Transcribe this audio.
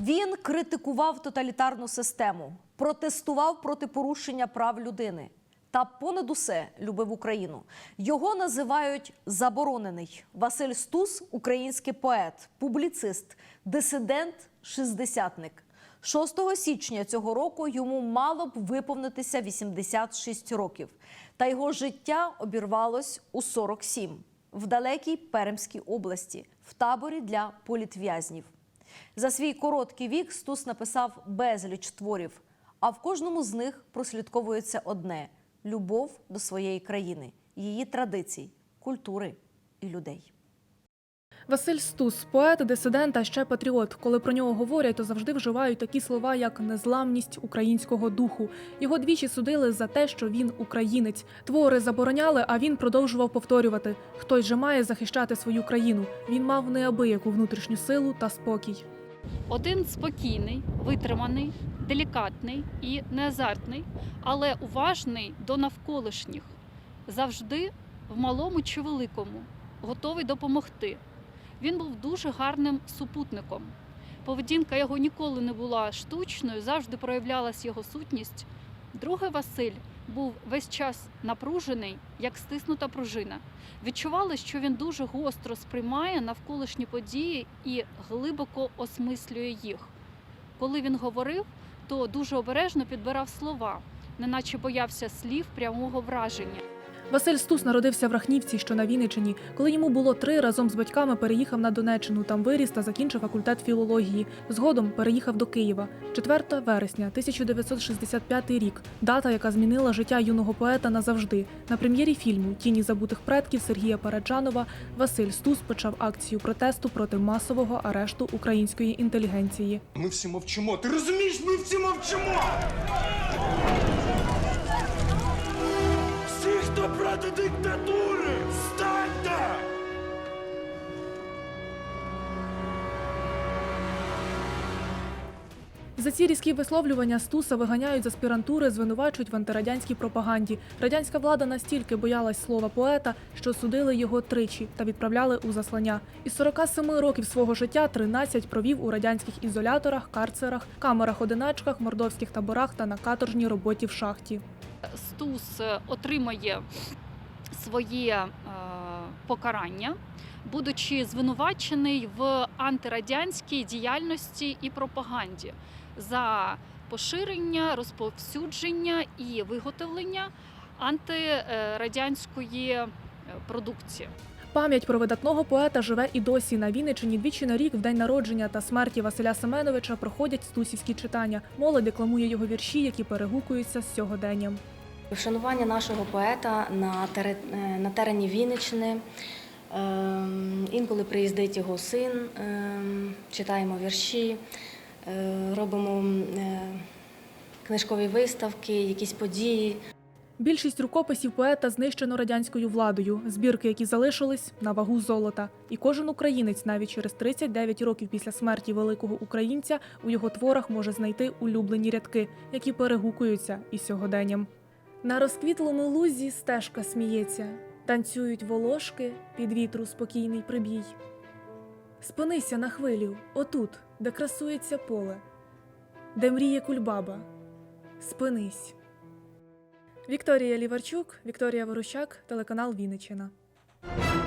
Він критикував тоталітарну систему, протестував проти порушення прав людини та понад усе любив Україну. Його називають заборонений. Василь Стус український поет, публіцист, дисидент, шістдесятник. 6 січня цього року йому мало б виповнитися 86 років, та його життя обірвалось у 47 в далекій Пермській області, в таборі для політв'язнів. За свій короткий вік Стус написав безліч творів, а в кожному з них прослідковується одне любов до своєї країни, її традицій, культури і людей. Василь Стус, поет, дисидент, а ще патріот. Коли про нього говорять, то завжди вживають такі слова, як незламність українського духу. Його двічі судили за те, що він українець. Твори забороняли, а він продовжував повторювати: хтось же має захищати свою країну. Він мав неабияку внутрішню силу та спокій. Один спокійний, витриманий, делікатний і неазартний, але уважний до навколишніх, завжди в малому чи великому, готовий допомогти. Він був дуже гарним супутником. Поведінка його ніколи не була штучною, завжди проявлялась його сутність. Другий Василь був весь час напружений, як стиснута пружина. Відчували, що він дуже гостро сприймає навколишні події і глибоко осмислює їх. Коли він говорив, то дуже обережно підбирав слова, неначе боявся слів прямого враження. Василь Стус народився в Рахнівці, що на Вінниччині. Коли йому було три, разом з батьками переїхав на Донеччину. Там виріс та закінчив факультет філології. Згодом переїхав до Києва. 4 вересня 1965 рік. Дата, яка змінила життя юного поета назавжди. На прем'єрі фільму Тіні забутих предків Сергія Параджанова Василь Стус почав акцію протесту проти масового арешту української інтелігенції. Ми всі мовчимо. Ти розумієш, ми всі мовчимо. Проти диктатури, станьте! За ці різкі висловлювання Стуса виганяють з аспірантури, звинувачують в антирадянській пропаганді. Радянська влада настільки боялась слова поета, що судили його тричі та відправляли у заслання. Із 47 років свого життя 13 провів у радянських ізоляторах, карцерах, камерах-одиначках, мордовських таборах та на каторжній роботі в шахті. Стус е, отримає своє е, покарання, будучи звинувачений в антирадянській діяльності і пропаганді за поширення, розповсюдження і виготовлення антирадянської е, продукції. Пам'ять про видатного поета живе і досі на Вінниччині. Двічі на рік в день народження та смерті Василя Семеновича проходять стусівські читання. Молодь декламує його вірші, які перегукуються з сьогоденням. Вшанування нашого поета на, е, терені Вінниччини. Ем, Інколи приїздить його син, ем, читаємо вірші, е, робимо е, книжкові виставки, якісь події. Більшість рукописів поета знищено радянською владою. Збірки, які залишились, на вагу золота. І кожен українець, навіть через 39 років після смерті великого українця, у його творах може знайти улюблені рядки, які перегукуються із сьогоденням. На розквітлому лузі стежка сміється, танцюють волошки під вітру спокійний прибій. Спинися на хвилю, отут, де красується поле, де мріє кульбаба. Спинись. Вікторія Ліварчук, Вікторія Ворощак, телеканал Вінниччина.